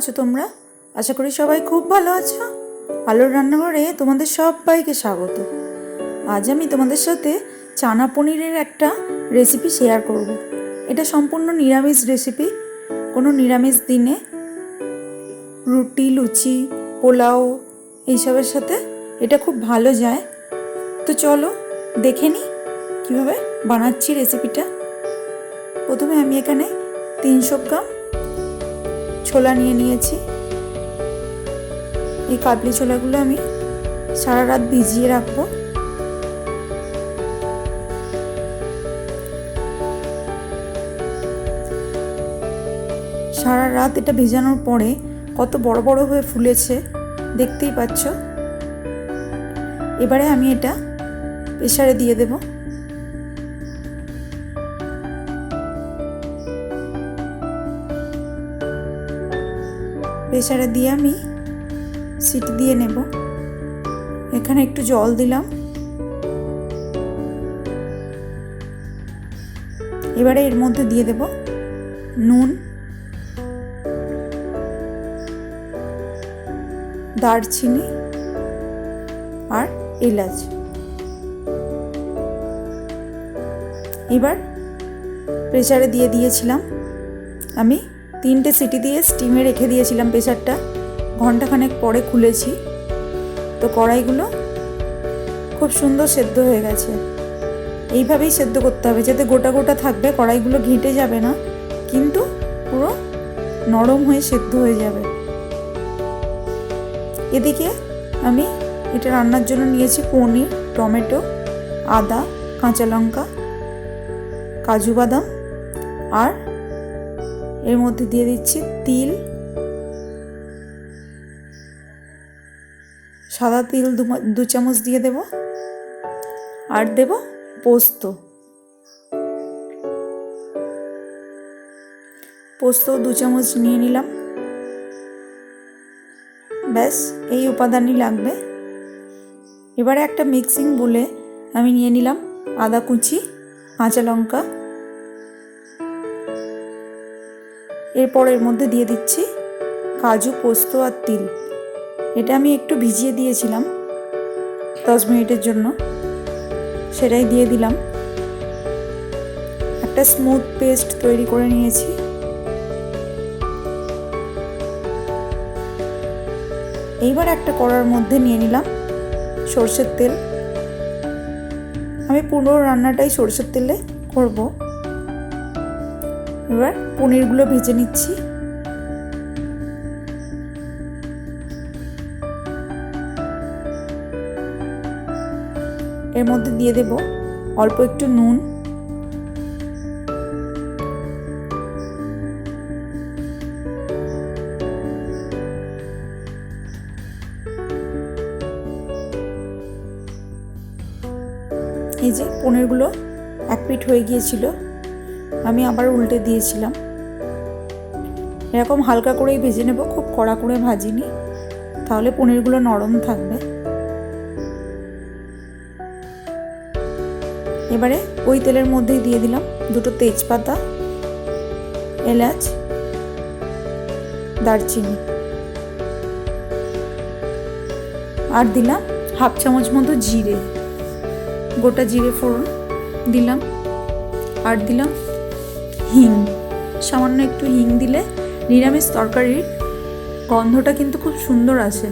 আছো তোমরা? আশা করি সবাই খুব ভালো আছো। আলোর রান্নাঘরে তোমাদের সবাইকে স্বাগত। আজ আমি তোমাদের সাথে চানা পনিরের একটা রেসিপি শেয়ার করব। এটা সম্পূর্ণ নিরামিষ রেসিপি কোনো নিরামিষ দিনে রুটি, লুচি, পোলাও এইসবের সাথে এটা খুব ভালো যায়। তো চলো দেখে নিই কীভাবে বানাচ্ছি রেসিপিটা প্রথমে আমি এখানে তিনশো গ্রাম ছোলা নিয়ে নিয়েছি। এই কাবলি ছোলাগুলো আমি সারা রাত ভিজিয়ে রাখব। সারা রাত এটা ভেজানোর পরে কত বড় বড় হয়ে ফুলেছে, দেখতেই পাচ্ছ। এবারে আমি এটা প্রেশারে দিয়ে দেবো। প্রেসারে দিয়ে আমি সিটি দিয়ে নেব। এখানে একটু জল দিলাম। এবারে এর মধ্যে দিয়ে দেব নুন, দারচিনি আর এলাচ। এবার প্রেসারে দিয়ে দিয়েছিলাম আমি তিনটে সিটি দিয়ে স্টিমে রেখে দিয়েছিলাম প্রেশারটা ঘন্টাখানেক পরে খুলেছি। তো কড়াইগুলো খুব সুন্দর সেদ্ধ হয়ে গেছে। এইভাবেই সেদ্ধ করতে হবে। যাতে গোটা গোটা থাকবে, কড়াইগুলো ঘেঁটে যাবে না, কিন্তু পুরো নরম হয়ে সেদ্ধ হয়ে যাবে। এদিকে আমি এটা রান্নার জন্য নিয়েছি পনির, টমেটো, আদা, কাঁচা লঙ্কা, কাজু বাদাম আর এর মধ্যে দিয়ে দিচ্ছি তিল। সাদা তিল দু চামচ দিয়ে দেব। আর দেব পোস্ত। পোস্ত দু চামচ নিয়ে নিলাম। ব্যাস, এই উপাদানই লাগবে। এবারে একটা মিক্সিং বলে আমি নিয়ে নিলাম আদা কুচি, কাঁচা লঙ্কা এরপর এর মধ্যে দিয়ে দিচ্ছি কাজু, পোস্ত আর তিল। এটা আমি একটু ভিজিয়ে দিয়েছিলাম দশ মিনিটের জন্য। সেটাই দিয়ে দিলাম। একটা স্মুথ পেস্ট তৈরি করে নিয়েছি। এইবার একটা কড়ার মধ্যে নিয়ে নিলাম সর্ষের তেল। আমি পুরো রান্নাটাই সর্ষের তেলে করব। এবার পনিরগুলো ভেজে নিচ্ছি। এর মধ্যে দিয়ে দেব অল্প একটু নুন। এই যে পনিরগুলো এক পিঠ হয়ে গিয়েছিল, আমি আবার উল্টে দিয়েছিলাম। এরকম হালকা করেই ভেজে নেব, খুব কড়া করে ভাজিনি। তাহলে পনিরগুলো নরম থাকবে। এবারে ওই তেলের মধ্যেই দিয়ে দিলাম দুটো তেজপাতা, এলাচ, দারচিনি। আর দিলাম হাফ চামচ মতো জিরে। গোটা জিরে ফোড়ন দিলাম। আর দিলাম হিং। সামান্য একটু হিং দিলে নিরামিষ তরকারির গন্ধটা কিন্তু খুব সুন্দর আসে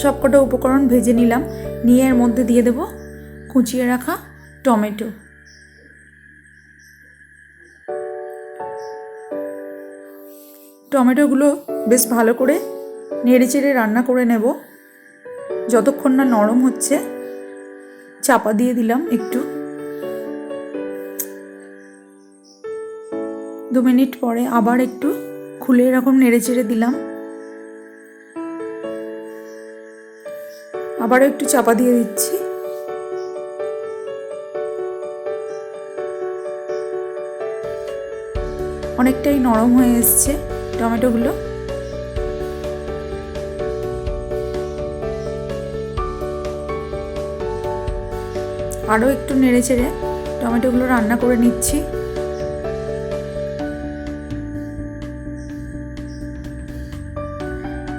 সবকটা উপকরণ ভেজে নিলাম, নিয়ে এর মধ্যে দিয়ে দেব কুচিয়ে রাখা টমেটো। টমেটোগুলো বেশ ভালো করে নেড়ে চেড়ে রান্না করে নেব। যতক্ষণ না নরম হচ্ছে, চাপা দিয়ে দিলাম একটু। দু মিনিট পরে আবার একটু খুলে এরকম নেড়ে চেড়ে দিলাম। আবারও একটু চাপা দিয়ে দিচ্ছি। অনেকটাই নরম হয়ে এসছে টমেটোগুলো। আরও একটু নেড়ে চেড়ে টমেটোগুলো রান্না করে নিচ্ছি।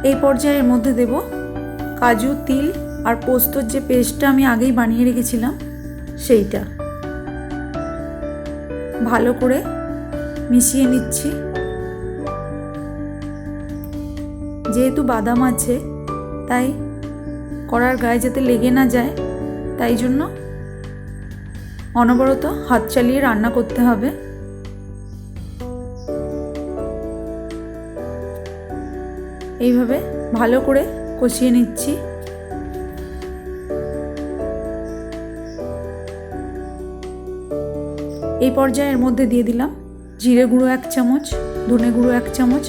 এই পর্যায়ের মধ্যে দেব কাজু, তিল আর পোস্তর যে পেস্টটা আমি আগেই বানিয়ে রেখেছিলাম, সেইটা। ভালো করে মিশিয়ে নিচ্ছি। যেহেতু বাদাম আছে, তাই কড়ার গায়ে যাতে লেগে না যায়, তাই জন্য অনবরত হাত চালিয়ে রান্না করতে হবে। এইভাবে ভালো করে কষিয়ে নিচ্ছি। এই পর্যায়ের মধ্যে দিয়ে দিলাম জিরে গুঁড়ো এক চামচ, ধনে গুঁড়ো এক চামচ,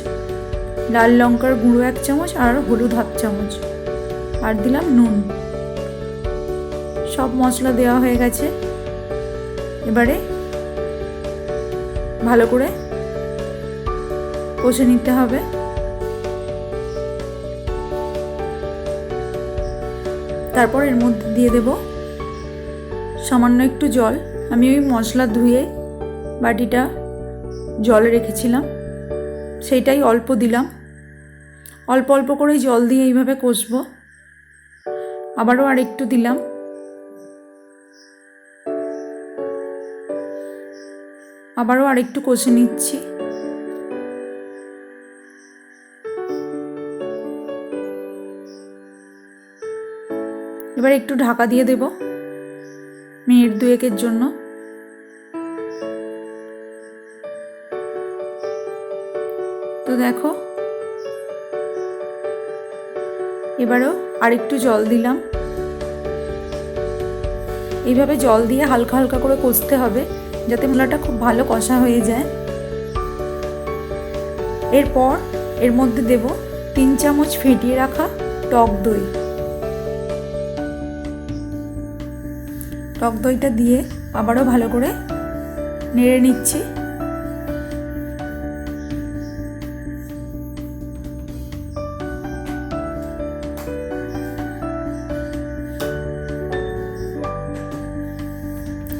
লাল লঙ্কার গুঁড়ো এক চামচ আর হলুদ হাফ চামচ। আর দিলাম নুন। সব মশলা দেওয়া হয়ে গেছে। এবারে ভালো করে কষে নিতে হবে। তারপর এর মধ্যে দিয়ে দেব সামান্য একটু জল। আমি ওই মশলা ধুয়ে বাটিটা জলে রেখেছিলাম। সেইটাই অল্প দিলাম। অল্প অল্প করেই জল দিয়ে এইভাবে কষবো। আবারও আর একটু দিলাম। আবারও আর একটু কষে নিচ্ছি। এবার একটু ঢাকা দিয়ে দেব মিনিট দুয়েকের জন্য। তো দেখো, এবারও আরেকটু জল দিলাম। এইভাবে জল দিয়ে হালকা হালকা করে কষতে হবে, যাতে মূলাটা খুব ভালো কষা হয়ে যায়। এরপর এর মধ্যে দেব তিন চামচ ফেটিয়ে রাখা টক দই। টক দইটা দিয়ে আবারও ভালো করে নেড়ে নিচ্ছি।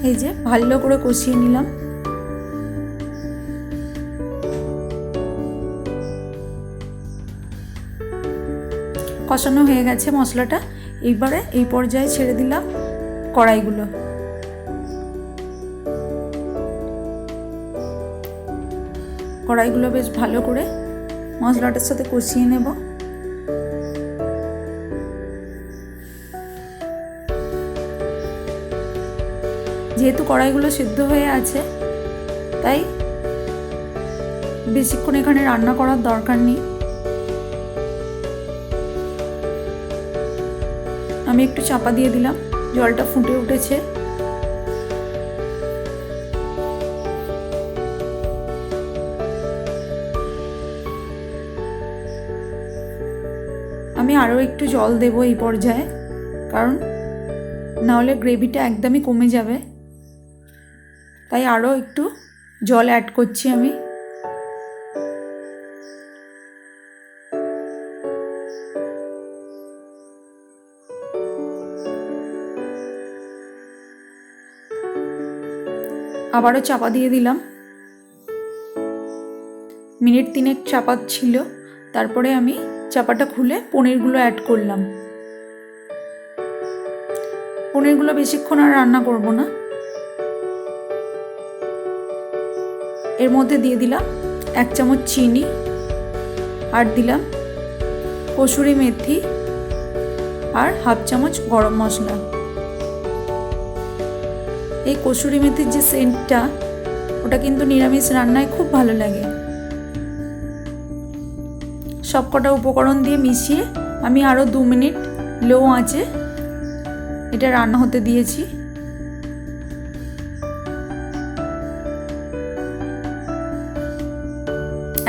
এই যে ভালো করে কষিয়ে নিলাম। কষানো হয়ে গেছে মশলাটা। এইবারে এই পর্যায়ে ছেড়ে দিলাম। কড়াইগুলো। কড়াইগুলো বেশ ভালো করে মশলাটার সাথে কষিয়ে নেব। যেহেতু কড়াইগুলো সিদ্ধ হয়ে আছে, তাই বেশিক্ষণ এখানে রান্না করার দরকার নেই। আমি একটু চাপা দিয়ে দিলাম। জলটা ফুটে উঠেছে। আমি আরও একটু জল দেবো এই পর্যায়ে, কারণ নাহলে গ্রেভিটা একদমই কমে যাবে। তাই আরও একটু জল অ্যাড করছি আমি। আবারও চাপা দিয়ে দিলাম। মিনিট তিনেক চাপা ছিল, তারপরে আমি চাপাটা খুলে পনিরগুলো অ্যাড করলাম। পনিরগুলো বেশিক্ষণ আর রান্না করব না। এর মধ্যে দিয়ে দিলাম এক চামচ চিনি আর দিলাম কসুরি মেথি আর হাফ চামচ গরম মশলা। এই কসুরি মেথির যে সেন্টটা ওটা কিন্তু নিরামিষ রান্নায় খুব ভালো লাগে। সবকটা উপকরণ দিয়ে মিশিয়ে আমি আরও দু মিনিট লো আঁচে এটা রান্না হতে দিয়েছি।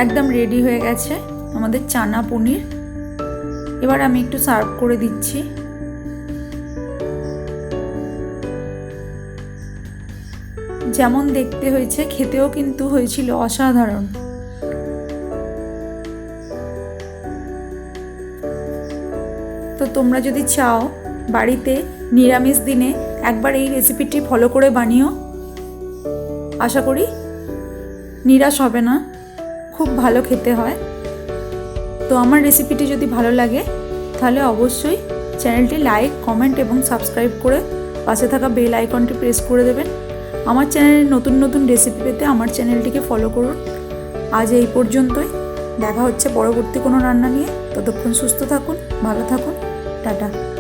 একদম রেডি হয়ে গেছে আমাদের চানা পনির। এবার আমি একটু সার্ভ করে দিচ্ছি। যেমন দেখতে হয়েছে, খেতেও কিন্তু হয়েছিল অসাধারণ। তো তোমরা যদি চাও বাড়িতে নিরামিষ দিনে একবার এই রেসিপিটি ফলো করে বানিও, আশা করি নিরাশ হবে না, খুব ভালো খেতে হয়। তো আমার রেসিপিটি যদি ভালো লাগে, তাহলে অবশ্যই চ্যানেলটি লাইক কমেন্ট এবং সাবস্ক্রাইব করে পাশে থাকা বেল আইকনটি প্রেস করে দেবেন। আমার চ্যানেলে নতুন নতুন রেসিপি পেতে আমার চ্যানেলটিকে ফলো করুন। আজ এই পর্যন্তই। দেখা হচ্ছে পরবর্তী কোনো রান্না নিয়ে। ততক্ষণ সুস্থ থাকুন, ভালো থাকুন। টাটা।